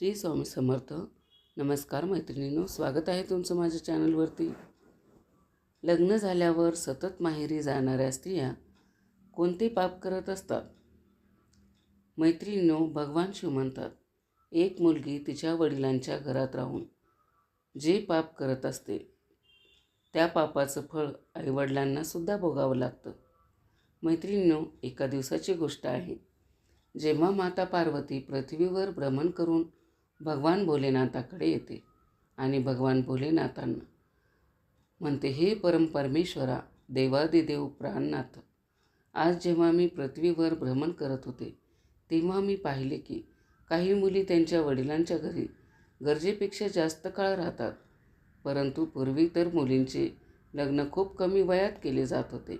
श्री स्वामी समर्थ. नमस्कार मैत्रिणींनो स्वागत आहे तुमचं माझ्या चॅनलवरती. लग्न झाल्यावर सतत माहेरी जाणाऱ्या स्त्रिया कोणते पाप करत असतात? मैत्रिणीनो भगवान शिव म्हणतात एक मुलगी तिच्या वडिलांच्या घरात राहून जे पाप करत असते त्या पापाचं फळ आईवडिलांनासुद्धा भोगावं लागतं. मैत्रिणीनो एका दिवसाची गोष्ट आहे जेव्हा माता पार्वती पृथ्वीवर भ्रमण करून भगवान भोलेनाथाकडे येते आणि भगवान भोलेनाथांना म्हणते हे परम परमेश्वरा देवादिदेव प्राणनाथ आज जेव्हा मी पृथ्वीवर भ्रमण करत होते तेव्हा मी पाहिले की काही मुली त्यांच्या वडिलांच्या घरी गरजेपेक्षा जास्त काळ राहतात. परंतु पूर्वी तर मुलींचे लग्न खूप कमी वयात केले जात होते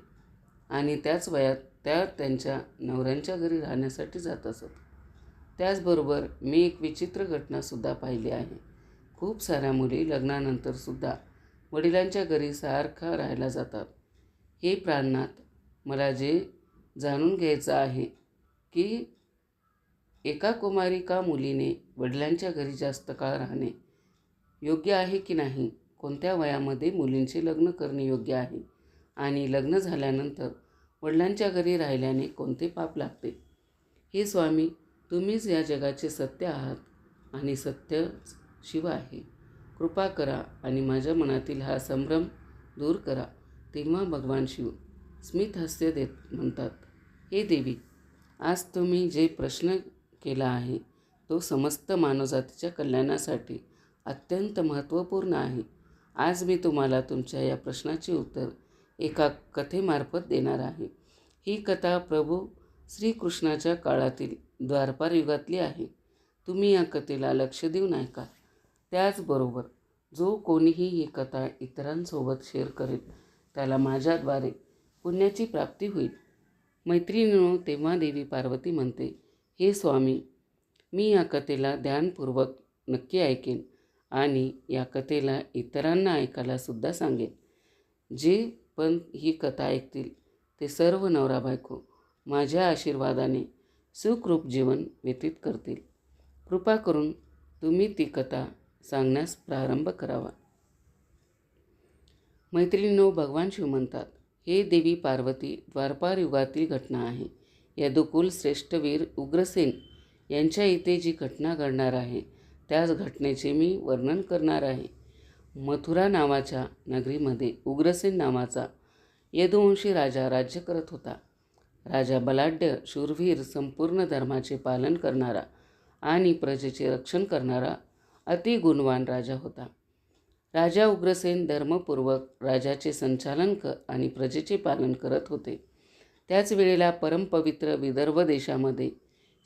आणि त्याच वयात त्या त्यांच्या नवऱ्यांच्या घरी राहण्यासाठी जात असत. त्याचबरोबर मी एक विचित्र घटनासुद्धा पाहिली आहे. खूप साऱ्या मुली लग्नानंतरसुद्धा वडिलांच्या घरी सारखा राहायला जातात. हे प्राणनाथ मला जे जाणून घ्यायचं आहे की एका कुमारिका मुलीने वडिलांच्या घरी जास्त काळ राहणे योग्य आहे की नाही? कोणत्या वयामध्ये मुलींचे लग्न करणे योग्य आहे? आणि लग्न झाल्यानंतर वडिलांच्या घरी राहिल्याने कोणते पाप लागते? हे स्वामी तुम्हीच या जगाचे सत्य आहात आणि सत्य शिव आहे. कृपा करा आणि माझ्या मनातील हा संभ्रम दूर करा तेव्हा भगवान शिव स्मित हास्य देत म्हणतात हे देवी आज तुम्ही जे प्रश्न केला आहे तो समस्त मानवजातीच्या कल्याणासाठी अत्यंत महत्त्वपूर्ण आहे. आज मी तुम्हाला तुमच्या या प्रश्नाचे उत्तर एका कथेमार्फत देणार आहे. ही कथा प्रभू श्रीकृष्णाच्या काळातील द्वारपार युगातली आहे. तुम्ही या कथेला लक्ष देऊन ऐका त्याचबरोबर जो कोणीही ही कथा इतरांसोबत शेअर करेल त्याला माझ्याद्वारे पुण्याची प्राप्ती होईल. मैत्रिणीनो तेव्हा देवी पार्वती म्हणते हे स्वामी मी या कथेला ध्यानपूर्वक नक्की ऐकेन आणि या कथेला इतरांना ऐकायला सुद्धा सांगेन. जे पण ही कथा ऐकतील ते सर्व नवरा बायको माझ्या आशीर्वादाने सुखरूप जीवन व्यतीत करतील. कृपा करून तुम्ही ती कथा सांगण्यास प्रारंभ करावा. मैत्रिणीनो भगवान शिव म्हणतात हे देवी पार्वती द्वारपार युगातील घटना आहे. यदुकुल श्रेष्ठवीर उग्रसेन यांच्या इथे जी घटना घडणार आहे त्याच घटनेचे मी वर्णन करणार आहे. मथुरा नावाच्या नगरीमध्ये उग्रसेन नावाचा यदुवंशी राजा राज्य करत होता. राजा बलाढ्य शूरवीर संपूर्ण धर्माचे पालन करणारा आणि प्रजेचे रक्षण करणारा अतिगुणवान राजा होता. राजा उग्रसेन धर्मपूर्वक राजाचे संचालन क आणि प्रजेचे पालन करत होते. त्याच वेळेला परमपवित्र विदर्भ देशामध्ये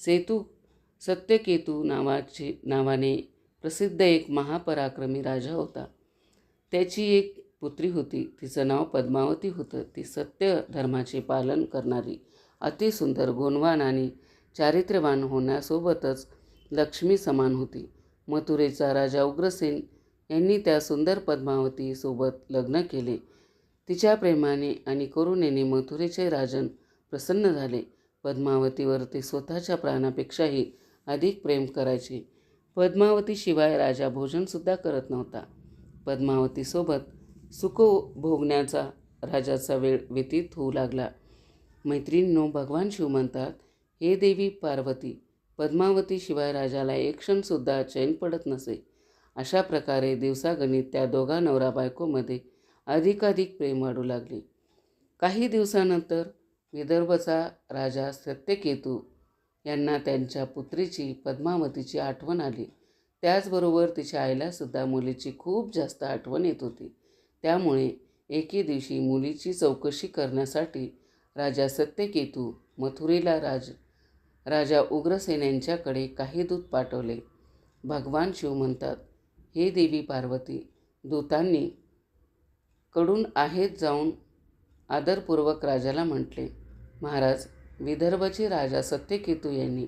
सेतू सत्यकेतू नावाचे नावाने प्रसिद्ध एक महापराक्रमी राजा होता. त्याची एक पुत्री होती. तिचं नाव पद्मावती होतं. ती सत्य धर्माचे पालन करणारी अतिसुंदर गुणवान आणि चारित्र्यवान होण्यासोबतच लक्ष्मी समान होती. मथुरेचा राजा उग्रसेन यांनी त्या सुंदर पद्मावतीसोबत लग्न केले. तिच्या प्रेमाने आणि करुणेने मथुरेचे राजन प्रसन्न झाले. पद्मावतीवर ते स्वतःच्या प्राणापेक्षाही अधिक प्रेम करायचे. पद्मावतीशिवाय राजा भोजनसुद्धा करत नव्हता. पद्मावतीसोबत सुख भोगण्याचा राजाचा वेळ व्यतीत होऊ लागला. मैत्रिणींनो भगवान शिव म्हणतात हे देवी पार्वती पद्मावतीशिवाय राजाला एक क्षणसुद्धा चैन पडत नसे. अशा प्रकारे दिवसागणित त्या दोघा नवरा बायकोमध्ये अधिकाधिक प्रेम वाढू लागले. काही दिवसानंतर विदर्भचा राजा सत्यकेतू यांना त्यांच्या पुत्रीची पद्मावतीची आठवण आली. त्याचबरोबर तिच्या आईलासुद्धा मुलीची खूप जास्त आठवण येत होती. त्यामुळे एके दिवशी मुलीची चौकशी करण्यासाठी राजा सत्यकेतू मथुरेला राज राजा उग्रसेन यांच्याकडे काही दूत पाठवले. भगवान शिव म्हणतात हे देवी पार्वती दूतांनी कडून आहेत जाऊन आदरपूर्वक राजाला म्हटले. महाराज विदर्भचे राजा सत्यकेतू यांनी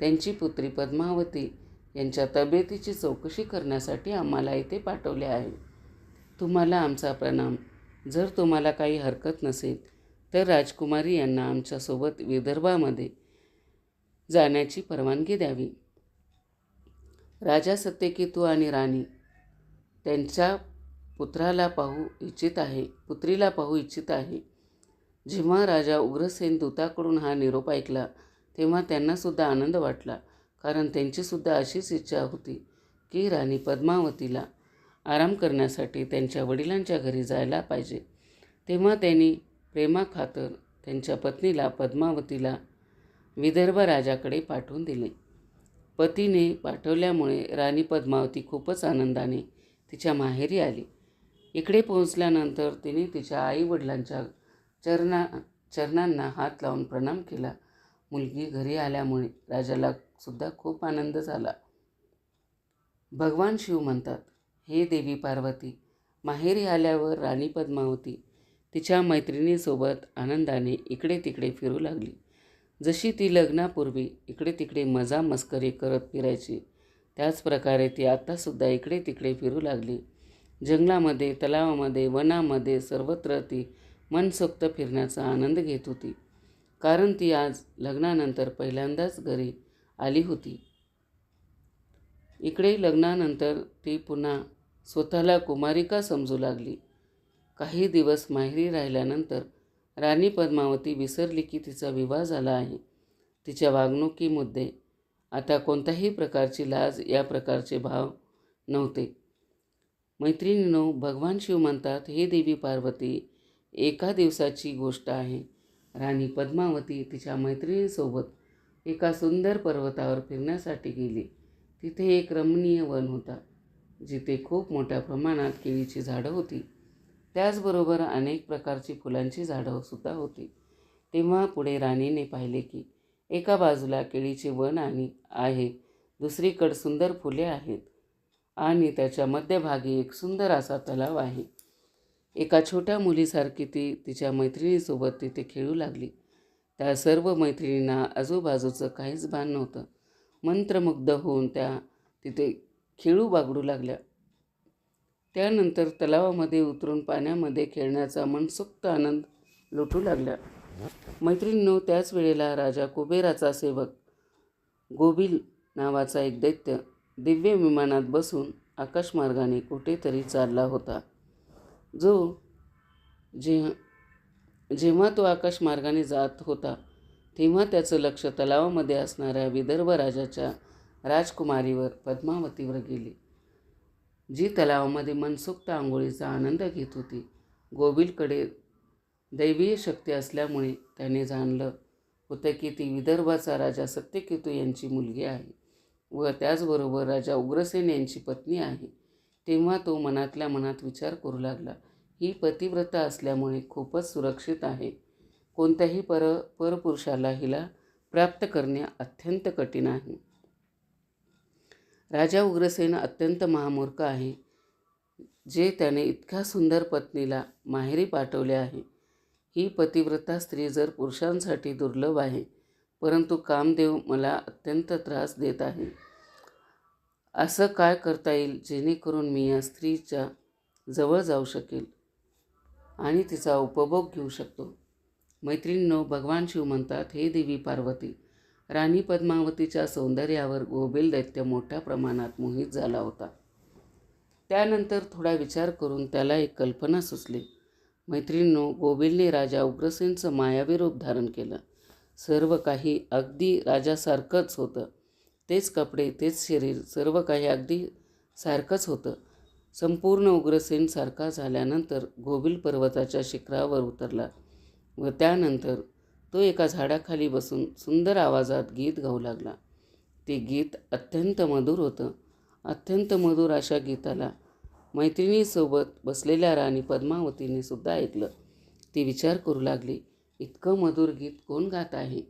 त्यांची पुत्री पद्मावती यांच्या तब्येतीची चौकशी करण्यासाठी आम्हाला इथे पाठवले आहे. तुम्हाला आमचा प्रणाम. जर तुम्हाला काही हरकत नसेल तर राजकुमारी यांना आमच्यासोबत विदर्भामध्ये जाण्याची परवानगी द्यावी. राजा सत्यकेतू आणि राणी त्यांच्या पुत्राला पाहू इच्छित आहे पुत्रीला पाहू इच्छित आहे. जेव्हा राजा उग्रसेन दूताकडून हा निरोप ऐकला तेव्हा त्यांनासुद्धा आनंद वाटला कारण त्यांचीसुद्धा अशीच इच्छा होती की राणी पद्मावतीला आराम करण्यासाठी त्यांच्या वडिलांच्या घरी जायला पाहिजे. तेव्हा त्यांनी प्रेमाखातर त्यांच्या पत्नीला पद्मावतीला विदर्भ राजाकडे पाठवून दिले. पतीने पाठवल्यामुळे राणी पद्मावती खूपच आनंदाने तिच्या माहेरी आली. इकडे पोहोचल्यानंतर तिने तिच्या आईवडिलांच्या चरणा चरणांना हात लावून प्रणाम केला. मुलगी घरी आल्यामुळे राजाला सुद्धा खूप आनंद झाला. भगवान शिव म्हणतात हे देवी पार्वती. माहेरी आल्यावर राणी पद्मावती तिच्या मैत्रिणीसोबत आनंदाने इकडे तिकडे फिरू लागली. जशी ती लग्नापूर्वी इकडे तिकडे मजा मस्करी करत फिरायची त्याचप्रकारे ती आत्तासुद्धा इकडे तिकडे फिरू लागली. जंगलामध्ये तलावामध्ये वनामध्ये सर्वत्र ती मनसोक्त फिरण्याचा आनंद घेत होती. कारण ती आज लग्नानंतर पहिल्यांदाच घरी आली होती. इकडे लग्नानंतर ती पुन्हा स्वतःला कुमारिका समजू लागली. काही दिवस माहेरी राहिल्यानंतर राणी पद्मावती विसरली की तिचा विवाह झाला आहे. तिच्या वागणुकीमध्ये आता कोणत्याही प्रकारची लाज या प्रकारचे भाव नव्हते. मैत्रिणीनो भगवान शिव म्हणतात हे देवी पार्वती एका दिवसाची गोष्ट आहे राणी पद्मावती तिच्या मैत्रिणीसोबत एका सुंदर पर्वतावर फिरण्यासाठी गेली. तिथे एक रमणीय वन होता. जिथे खूप मोठ्या प्रमाणात केळीची झाडं होती. त्याचबरोबर अनेक प्रकारची फुलांची झाडं सुद्धा होती. तेव्हा पुढे राणीने पाहिले की एका बाजूला केळीचे वन आणि आहे दुसरीकडे सुंदर फुले आहेत आणि त्याच्या मध्यभागी एक सुंदर असा तलाव आहे. एका छोट्या मुलीसारखी ती तिच्या मैत्रिणीसोबत तिथे खेळू लागली. त्या सर्व मैत्रिणींना आजूबाजूचं काहीच भान नव्हतं. मंत्रमुग्ध होऊन त्या तिथे खेळू बागडू लागल्या. त्यानंतर तलावामध्ये उतरून पाण्यामध्ये खेळण्याचा मनसोक्त आनंद लुटू लागल्या मैत्रिणींनो त्याच वेळेला राजा कुबेराचा सेवक गोबिल नावाचा एक दैत्य दिव्य विमानात बसून आकाशमार्गाने कुठेतरी चालला होता. जो जे जेव्हा तो आकाशमार्गाने जात होता तेव्हा त्याचं लक्ष तलावामध्ये असणाऱ्या विदर्भ राजाच्या राजकुमारीवर पद्मावतीवर गेले. जी तलावामध्ये मनसोक्त आंघोळीचा आनंद घेत होती गोविलकडे दैवीय शक्ती असल्यामुळे त्याने जाणलं होतं की ती विदर्भाचा राजा सत्यकेतू यांची मुलगी आहे व त्याचबरोबर राजा उग्रसेन यांची पत्नी आहे. तेव्हा तो मनातल्या मनात विचार करू लागला ही पतिव्रता असल्यामुळे खूपच सुरक्षित आहे. कोणत्याही पर परपुरुषाला हिला प्राप्त करणे अत्यंत कठीण आहे. राजा उग्रसेन अत्यंत महामूर्ख आहे जे त्याने इतक्या सुंदर पत्नीला माहेरी पाठवले आहे. ही पतिव्रता स्त्री जर पुरुषांसाठी दुर्लभ आहे परंतु कामदेव मला अत्यंत त्रास देत आहे. असं काय करता येईल जेणेकरून मी या स्त्रीच्या जवळ जाऊ शकेल आणि तिचा उपभोग घेऊ शकतो? मैत्रिणींनो भगवान शिव म्हणतात हे देवी पार्वती राणी पद्मावतीच्या सौंदर्यावर गोबेल दैत्य मोठ्या प्रमाणात मोहित झाला होता. त्यानंतर थोडा विचार करून त्याला एक कल्पना सुचली. मैत्रिणींनो गोबिलने राजा उग्रसेनचं मायावी रूप धारण केलं. सर्व काही अगदी राजासारखंच होतं. तेच कपडे तेच शरीर सर्व काही अगदी सारखंच होतं. संपूर्ण उग्रसेन सारखा झाल्यानंतर गोबिल पर्वताच्या शिखरावर उतरला व त्यानंतर तो एका झाडाखाली बसून सुंदर आवाजात गीत गाऊ लागला. ते गीत अत्यंत मधुर होतं. अत्यंत मधुर अशा गीताला मैत्रिणीसोबत बसलेल्या राणी पद्मावतीने सुद्धा ऐकलं. ती विचार करू लागली इतकं मधुर गीत कोण गात आहे?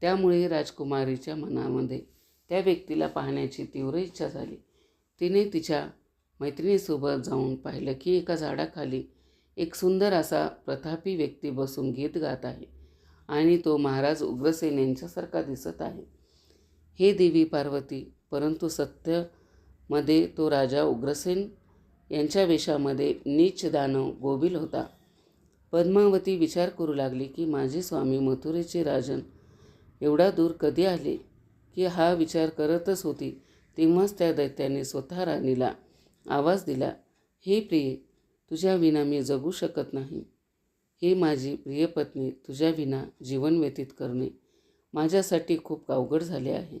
त्यामुळे राजकुमारीच्या मनामध्ये त्या व्यक्तीला पाहण्याची तीव्र इच्छा झाली. तिने तिच्या मैत्रिणीसोबत जाऊन पाहिलं की एका झाडाखाली एक सुंदर असा प्रतापी व्यक्ती बसून गीत गात आहे. आणि तो महाराज उग्रसेन यांच्यासारखा दिसत आहे. हे देवी पार्वती परंतु सत्यमध्ये तो राजा उग्रसेन यांच्या वेशामध्ये नीच दानव गोबिल होता. पद्मावती विचार करू लागली की माझे स्वामी मथुरेचे राजन एवढा दूर कधी आले की हा विचार करतच होती? तेव्हाच त्या दैत्याने स्वतः राणीला आवाज दिला हे प्रिये तुझ्या विना मी जगू शकत नाही. हे माझी प्रिय पत्नी तुझ्या विना जीवन व्यतीत करणे माझ्यासाठी खूप अवघड झाले आहे.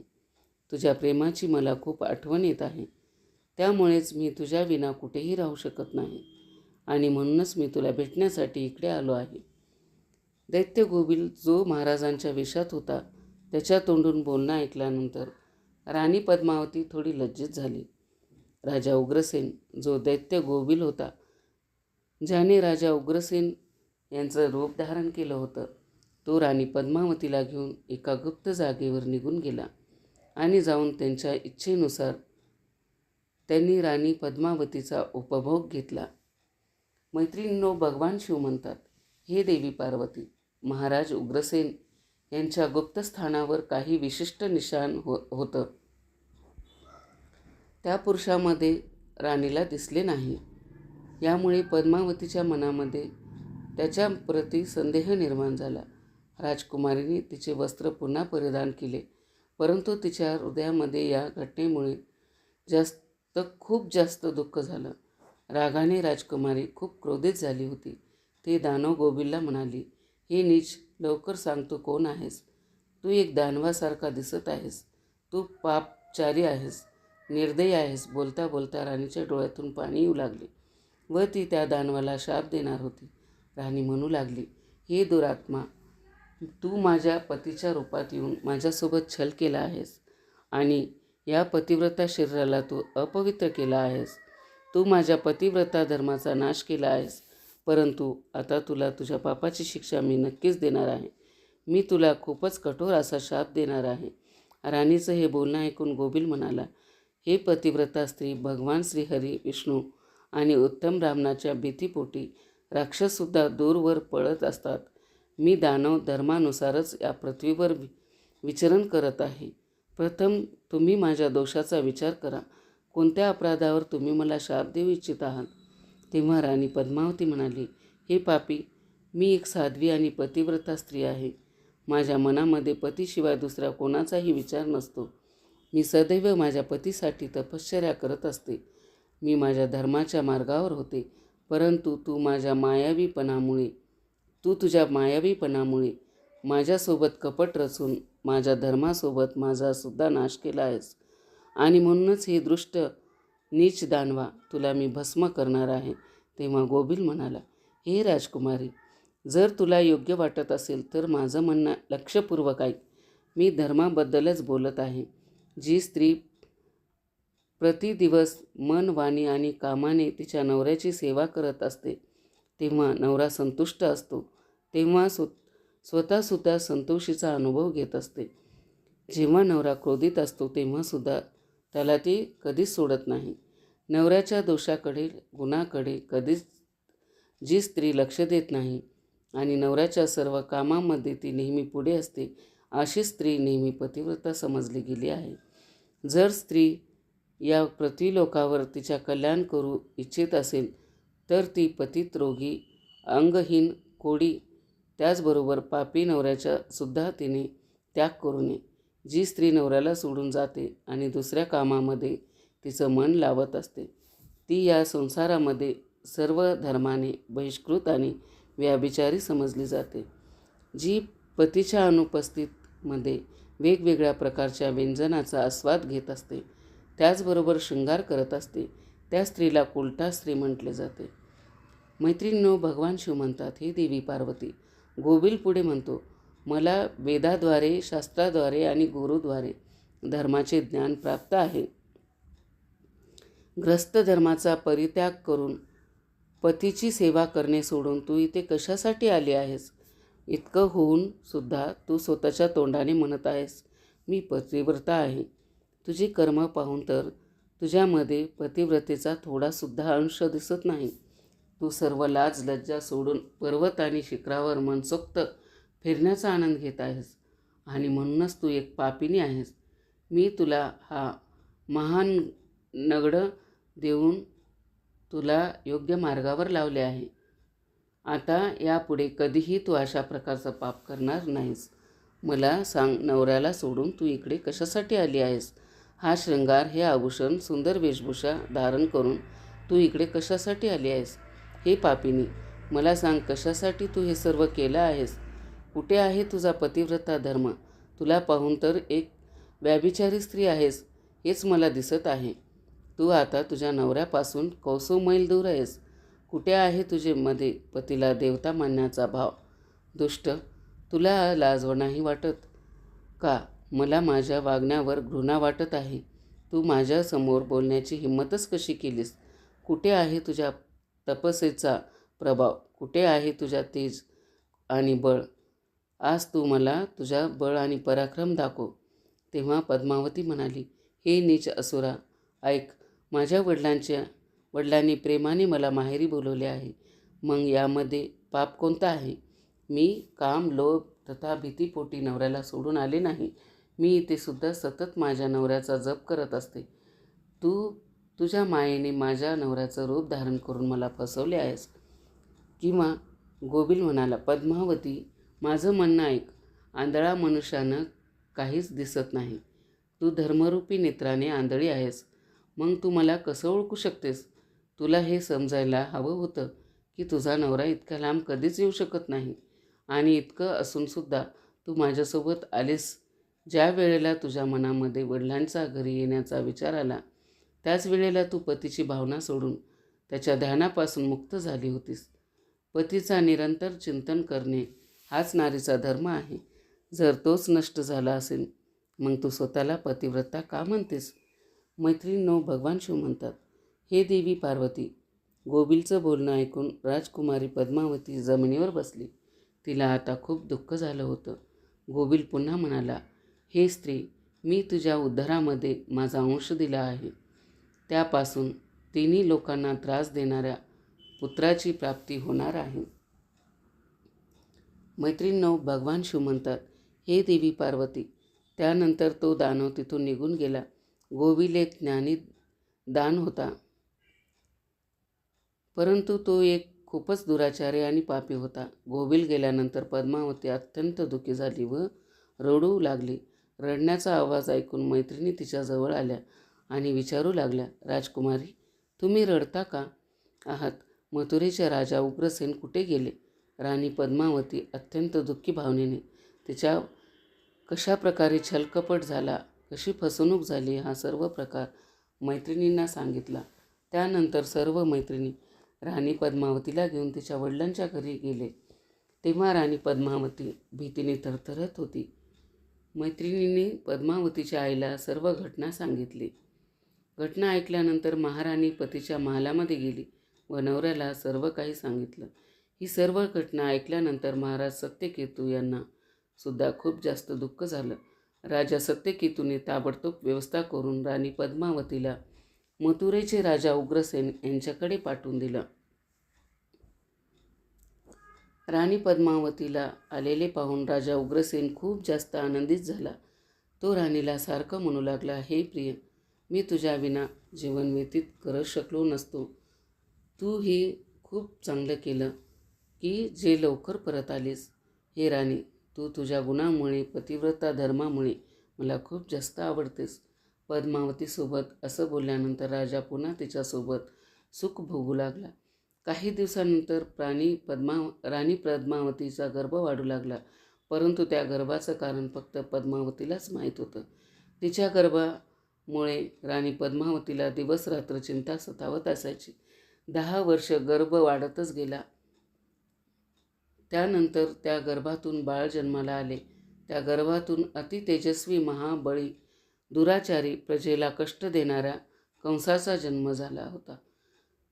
तुझ्या प्रेमाची मला खूप आठवण येत आहे. त्यामुळेच मी तुझ्या विना कुठेही राहू शकत नाही आणि म्हणूनच मी तुला भेटण्यासाठी इकडे आलो आहे. दैत्य गोविल जो महाराजांच्या वेशात होता त्याच्या तोंडून बोलणं ऐकल्यानंतर राणी पद्मावती थोडी लज्जित झाली. राजा उग्रसेन जो दैत्य गोविल होता ज्याने राजा उग्रसेन यांचं रूप धारण केलं होतं. तो राणी पद्मावतीला घेऊन एका गुप्त जागेवर निघून गेला आणि जाऊन त्यांच्या इच्छेनुसार त्यांनी राणी पद्मावतीचा उपभोग घेतला. मैत्रिणींनो भगवान शिव म्हणतात हे देवी पार्वती महाराज उग्रसेन यांच्या गुप्तस्थानावर काही विशिष्ट निशाण हो होतं. त्या पुरुषामध्ये राणीला दिसले नाही. यामुळे पद्मावतीच्या मनामध्ये त्याच्याप्रती संदेह निर्माण झाला. राजकुमारीने तिचे वस्त्र पुन्हा परिधान केले परंतु तिच्या हृदयामध्ये या घटनेमुळे जास्त खूप जास्त दुःख झालं. रागाने राजकुमारी खूप क्रोधित झाली होती. ती दानव गोबिलला म्हणाली हे नीच लवकर सांगतो कोण आहेस? तू एक दानवासारखा दिसत आहेस. तू पापचारी आहेस. निर्दयी आहेस. बोलता बोलता राणीच्या डोळ्यातून पाणी येऊ लागले व ती त्या दानवाला शाप देणार होती. राणी म्हणू लागली हे दुरात्मा तू माझ्या पतीच्या रूपात येऊन माझ्यासोबत छल केला आहेस आणि या पतिव्रता शरीराला तू अपवित्र केला आहेस. तू माझ्या पतिव्रता धर्माचा नाश केला आहेस. परंतु आता तुला तुझ्या पापाची शिक्षा मी नक्कीच देणार आहे. मी तुला खूपच कठोर असा शाप देणार आहे. राणीचं हे बोलणं ऐकून गोबिल म्हणाला हे पतिव्रता स्त्री भगवान श्रीहरी विष्णू आणि उत्तम ब्राह्मणाच्या भीतीपोटी राक्षससुद्धा दूरवर पळत असतात. मी दानव धर्मानुसारच या पृथ्वीवर वि विचरण करत आहे. प्रथम तुम्ही माझ्या दोषाचा विचार करा. कोणत्या अपराधावर तुम्ही मला शाप देऊ इच्छित आहात? तेव्हा राणी पद्मावती म्हणाली हे पापी मी एक साध्वी आणि पतिव्रता स्त्री आहे. माझ्या मनामध्ये पतीशिवाय दुसरा कोणाचाही विचार नसतो. मी सदैव माझ्या पतीसाठी तपश्चर्या करत असते. मी माझ्या धर्माच्या मार्गावर होते. परंतु तू माझ्या मायावीपणामुळे तू तुझ्या मायावीपणामुळे माझ्यासोबत कपट रचून माझ्या धर्मासोबत माझासुद्धा नाश केला आहेस. आणि म्हणूनच हे दृष्ट नीच दानवा तुला मी भस्म करणार आहे तेव्हा गोबिल म्हणाला हे राजकुमारी जर तुला योग्य वाटत असेल तर माझं म्हणणं लक्षपूर्वक ऐक. मी धर्माबद्दलच बोलत आहे. जी स्त्री प्रतिदिवस मन वाणी आणि कामाने तिच्या नवऱ्याची सेवा करत असते. तेव्हा नवरा संतुष्ट असतो. तेव्हा सु स्वतःसुद्धा संतोषीचा अनुभव घेत असते. जेव्हा नवरा क्रोधित असतो तेव्हासुद्धा त्याला ती कधीच सोडत नाही. नवऱ्याच्या दोषाकडे गुणाकडे कधीच जी स्त्री लक्ष देत नाही आणि नवऱ्याच्या सर्व कामामध्ये ती नेहमी पुढे असते अशी स्त्री नेहमी पतिव्रता समजली गेली आहे. जर स्त्री या प्रतिलोकावर तिच्या कल्याण करू इच्छित असेल तर ती पतित रोगी अंगहीन कोडी त्याचबरोबर पापी नवऱ्याच्या सुद्धा तिने त्याग करू नये. जी स्त्री नवऱ्याला सोडून जाते आणि दुसऱ्या कामामध्ये तिचं मन लावत असते ती या संसारामध्ये सर्व धर्माने बहिष्कृत आणि व्याभिचारी समजली जाते. जी पतीच्या अनुपस्थितमध्ये वेगवेगळ्या प्रकारच्या व्यंजनाचा आस्वाद घेत असते त्याचबरोबर शृंगार करत असते. त्या स्त्रीला कोलटा स्त्री म्हटले जाते. मैत्रिणीनो भगवान शिव म्हणतात हे देवी पार्वती गोविल पुढे म्हणतो मला वेदाद्वारे शास्त्राद्वारे आणि गुरुद्वारे धर्माचे ज्ञान प्राप्त आहे. ग्रस्त धर्माचा परित्याग करून पतीची सेवा करणे सोडून तू इथे कशासाठी आली आहेस? इतकं होऊन सुद्धा तू स्वतःच्या तोंडाने म्हणत आहेस. मी पतिव्रता आहे. तुझी कर्म पाहून तर तुझ्यामध्ये पतिव्रतेचा थोडासुद्धा अंश दिसत नाही. तू सर्व लाज लज्जा सोडून पर्वत आणि शिखरावर मनसोक्त फिरण्याचा आनंद घेत आहेस आणि म्हणूनच तू एक पापिनी आहेस. मी तुला हा महान नगड देऊन तुला योग्य मार्गावर लावले आहे. आता यापुढे कधीही तू अशा प्रकारचं पाप करणार नाहीस. मला सांग नवऱ्याला सोडून तू इकडे कशासाठी आली आहेस? हा शृंगार हे आभूषण सुंदर वेशभूषा धारण करून तू इकडे कशासाठी आली आहेस? हे पापिनी मला सांग कशासाठी तू हे सर्व केलं आहेस? कुठे आहे तुझा पतिव्रता धर्म? तुला पाहून तर एक व्याभिचारी स्त्री आहेस हेच मला दिसत आहे. तू आता तुझ्या नवऱ्यापासून कौसो मैल दूर आहेस. कुठे आहे तुझे मध्ये पतीला देवता मानण्याचा भाव? दुष्ट तुला लाज नाही वाटत का? मला माझ्या वागण्यावर घृणा वाटत आहे. तू माझ्यासमोर बोलण्याची हिंमतच कशी केलीस? कुठे आहे तुझ्या तपसेचा प्रभाव? कुठे आहे तुझ्या तेज आणि बळ? आज तू मला तुझ्या बळ आणि पराक्रम दाखव. तेव्हा पद्मावती म्हणाली हे नीच असुरा ऐक माझ्या वडिलांच्या वडिलांनी प्रेमाने मला माहेरी बोलवले आहे. मग यामध्ये पाप कोणता आहे? मी काम लोभ तथा भीतीपोटी नवऱ्याला सोडून आले नाही. मी इथे सुद्धा सतत माझ्या नवऱ्याचा जप करत असते. तू तुझ्या मायेने माझ्या नवऱ्याचं रूप धारण करून मला फसवले आहेस. किंवा गोबिल म्हणाला पद्मावती माझं म्हणणं ऐक. आंधळा मनुष्यानं काहीच दिसत नाही. तू धर्मरूपी नेत्राने आंधळी आहेस. मग तू मला कसं ओळखू शकतेस? तुला हे समजायला हवं होतं की तुझा नवरा इतक्या लांब कधीच येऊ शकत नाही. आणि इतकं असूनसुद्धा तू माझ्यासोबत आलीस ज्या वेळेला तुझ्या मनामध्ये वडिलांचा घरी येण्याचा विचार आला त्याच वेळेला तू पतीची भावना सोडून त्याच्या ध्यानापासून मुक्त झाली होतीस. पतीचा निरंतर चिंतन करणे हाच नारीचा धर्म आहे. जर तोच नष्ट झाला असेल मग तू स्वतःला पतिव्रता का म्हणतेस? मैत्रिणीनो भगवान शिव म्हणतात हे देवी पार्वती गोबिलचं बोलणं ऐकून राजकुमारी पद्मावती जमिनीवर बसली. तिला आता खूप दुःख झालं होतं. गोबिल पुन्हा म्हणाला हे स्त्री मी तुझ्या उद्धारामध्ये माझा अंश दिला आहे. त्यापासून तिन्ही लोकांना त्रास देणाऱ्या पुत्राची प्राप्ती होणार आहे. मैत्रिणींनो भगवान शिव म्हणतात हे देवी पार्वती. त्यानंतर तो दानव तिथून निघून गेला. गोविल एक ज्ञानी दान होता. परंतु तो एक खूपच दुराचारी आणि पापी होता. गोविल गेल्यानंतर पद्मावती अत्यंत दुःखी झाली व रडू लागली. रडण्याचा आवाज ऐकून मैत्रिणी तिच्याजवळ आल्या आणि विचारू लागल्या राजकुमारी तुम्ही रडता का? आहात मथुरेचे राजा उग्रसेन कुठे गेले? राणी पद्मावती अत्यंत दुःखी भावनेने तिच्या कशा प्रकारे छलकपट झाला कशी फसवणूक झाली हा सर्व प्रकार मैत्रिणींना सांगितला. त्यानंतर सर्व मैत्रिणी राणी पद्मावतीला घेऊन तिच्या वडिलांच्या घरी गेले. तेव्हा राणी पद्मावती भीतीने थरथरत होती. मैत्रिणीने पद्मावतीच्या आईला सर्व घटना सांगितली. घटना ऐकल्यानंतर महाराणी पतीच्या महालामध्ये गेली व नवऱ्याला सर्व काही सांगितलं. ही सर्व घटना ऐकल्यानंतर महाराज सत्यकेतू यांना सुद्धा खूप जास्त दुःख झालं. राजा सत्यकेतूने ताबडतोब व्यवस्था करून राणी पद्मावतीला मथुरेचे राजा उग्रसेन यांच्याकडे पाठवून दिलं. राणी पद्मावतीला आलेले पाहून राजा उग्रसेन खूप जास्त आनंदित झाला. तो राणीला सारखं म्हणू लागला हे प्रिय मी तुझ्या विना जीवन व्यतीत करत शकलो नसतो. तू हे खूप चांगलं केलं की जे लवकर परत आलीस. हे राणी तू तुझ्या गुणामुळे पतिव्रता धर्मामुळे मला खूप जास्त आवडतेस. पद्मावतीसोबत असं बोलल्यानंतर राजा पुन्हा तिच्यासोबत सुख भोगू लागला. काही दिवसानंतर प्राणी पद्मा राणी पद्मावतीचा गर्भ वाढू लागला. परंतु त्या गर्भाचं कारण फक्त पद्मावतीलाच माहीत होतं. तिच्या गर्भामुळे राणी पद्मावतीला दिवसरात्र चिंता सतावत असायची. दहा वर्ष गर्भ वाढतच गेला. त्यानंतर त्या गर्भातून बाळ जन्माला आले. त्या गर्भातून अति तेजस्वी महाबळी दुराचारी प्रजेला कष्ट देणाऱ्या कंसाचा जन्म झाला होता.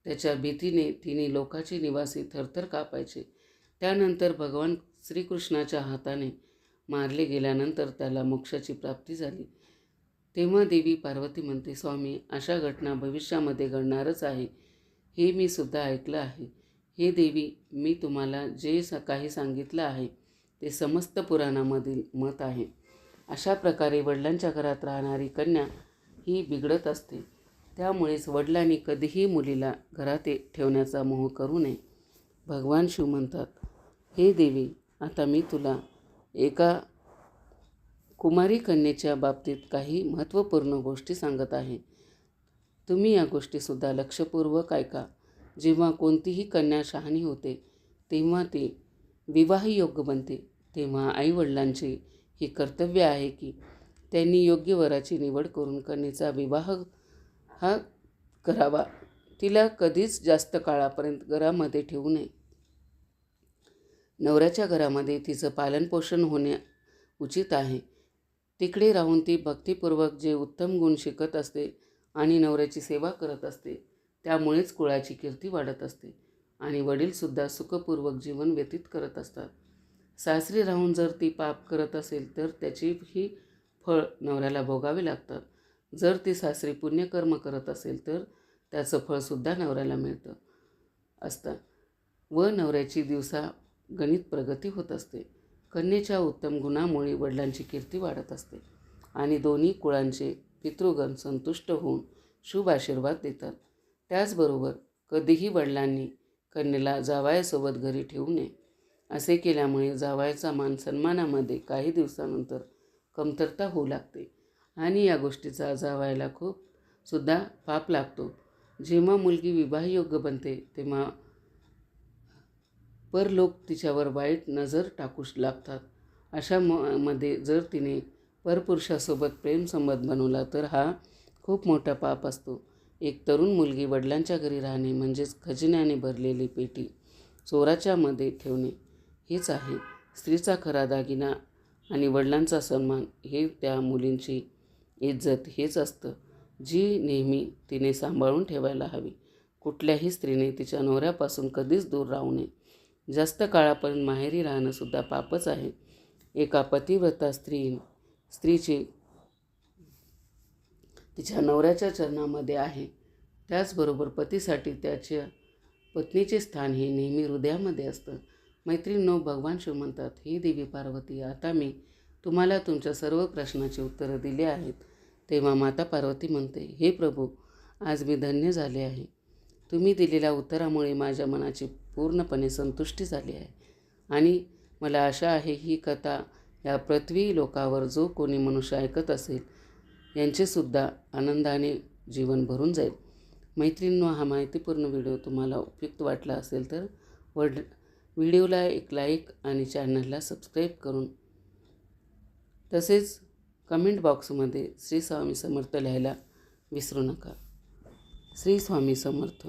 त्याच्या भीतीने तिने लोकाचे निवासी थरथर कापायचे. त्यानंतर भगवान श्रीकृष्णाच्या हाताने मारले गेल्यानंतर त्याला मोक्षाची प्राप्ती झाली. तेव्हा देवी पार्वती म्हणते स्वामी अशा घटना भविष्यामध्ये घडणारच आहे. हे मी सुद्धा ऐकलं आहे. हे देवी मी तुम्हाला जे स काही सांगितलं आहे ते समस्त पुराणामधील मत आहे. अशा प्रकारे वडिलांच्या घरात राहणारी कन्या ही बिघडत असते. त्यामुळेच वडिलांनी कधीही मुलीला घरात ठेवण्याचा मोह करू नये. भगवान शिव म्हणतात हे देवी आता मी तुला एका कुमारी कन्येच्या बाबतीत काही महत्त्वपूर्ण गोष्टी सांगत आहे. तुम्ही या गोष्टीसुद्धा लक्षपूर्वक ऐका. जेव्हा कोणतीही कन्या शहाणी होते तेव्हा ती विवाहयोग्य बनते. तेव्हा आईवडिलांचे हे कर्तव्य आहे की त्यांनी योग्य वराची निवड करून कन्येचा विवाह हा करावा. तिला कधीच जास्त काळापर्यंत घरामध्ये ठेवू नये. नवऱ्याच्या घरामध्ये तिचं पालनपोषण होणे उचित आहे. तिकडे राहून ती भक्तीपूर्वक जे उत्तम गुण शिकत असते आणि नवऱ्याची सेवा करत असते त्यामुळेच कुळाची कीर्ती वाढत असते आणि वडीलसुद्धा सुखपूर्वक जीवन व्यतीत करत असतात. सासरी राहून जर ती पाप करत असेल तर त्याचीही फळ नवऱ्याला भोगावे लागतात. जर ती सासरी पुण्यकर्म करत असेल तर त्याचं फळसुद्धा नवऱ्याला मिळतं. असतं. व नवऱ्याची दिवसा गणित प्रगती होत असते. कन्येच्या उत्तम गुणामुळे वडिलांची कीर्ती वाढत असते. आणि दोन्ही कुळांचे पितृगण संतुष्ट होऊन शुभ आशीर्वाद देतात. त्याचबरोबर कधीही वडिलांनी कन्येला जावायासोबत घरी ठेवू नये. असे केल्यामुळे जावायचा मान सन्मानामध्ये काही दिवसानंतर कमतरता होऊ लागते. आणि या गोष्टीचा व्हायला खूप सुद्धा पाप लागतो. जेव्हा मुलगी विवाहयोग्य बनते तेव्हा परलोक तिच्यावर वाईट नजर टाकू लागतात. अशा म मध्ये जर तिने परपुरुषासोबत प्रेमसंबंध बनवला तर हा खूप मोठा पाप असतो. एक तरुण मुलगी वडिलांच्या घरी राहणे म्हणजेच खजिन्याने भरलेली पेटी चोराच्या मध्ये ठेवणे हेच आहे. स्त्रीचा खरा दागिना आणि वडिलांचा सन्मान हे त्या मुलींची इज्जत हेच असतं जी नेहमी तिने सांभाळून ठेवायला हवी. कुठल्याही स्त्रीने तिच्या नवऱ्यापासून कधीच दूर राहू नये. जास्त काळापर्यंत माहेरी राहणंसुद्धा पापच आहे. एका पतिव्रता स्त्री स्त्रीची तिच्या नवऱ्याच्या चरणामध्ये आहे. त्याचबरोबर पतीसाठी त्याच्या पत्नीचे स्थान हे नेहमी हृदयामध्ये असतं. मैत्रिणींनो भगवान शिव म्हणतात ही देवी पार्वती आता मी तुम्हाला तुमच्या सर्व प्रश्नाची उत्तरं दिली आहेत. तेव्हा माता पार्वती म्हणते हे प्रभू आज मी धन्य झाले आहे. तुम्ही दिलेल्या उत्तरामुळे माझ्या मनाची पूर्णपणे संतुष्टी झाली आहे. आणि मला आशा आहे ही कथा या पृथ्वी लोकावर जो कोणी मनुष्य ऐकत असेल यांचेसुद्धा आनंदाने जीवन भरून जाईल. मैत्रिणींनो हा माहितीपूर्ण व्हिडिओ तुम्हाला उपयुक्त वाटला असेल तर वड व्हिडिओला एक लाईक आणि चॅनलला सबस्क्राईब करून तसेच कमेंट बॉक्समध्ये श्री स्वामी समर्थ लिहायला विसरू नका. श्री स्वामी समर्थ.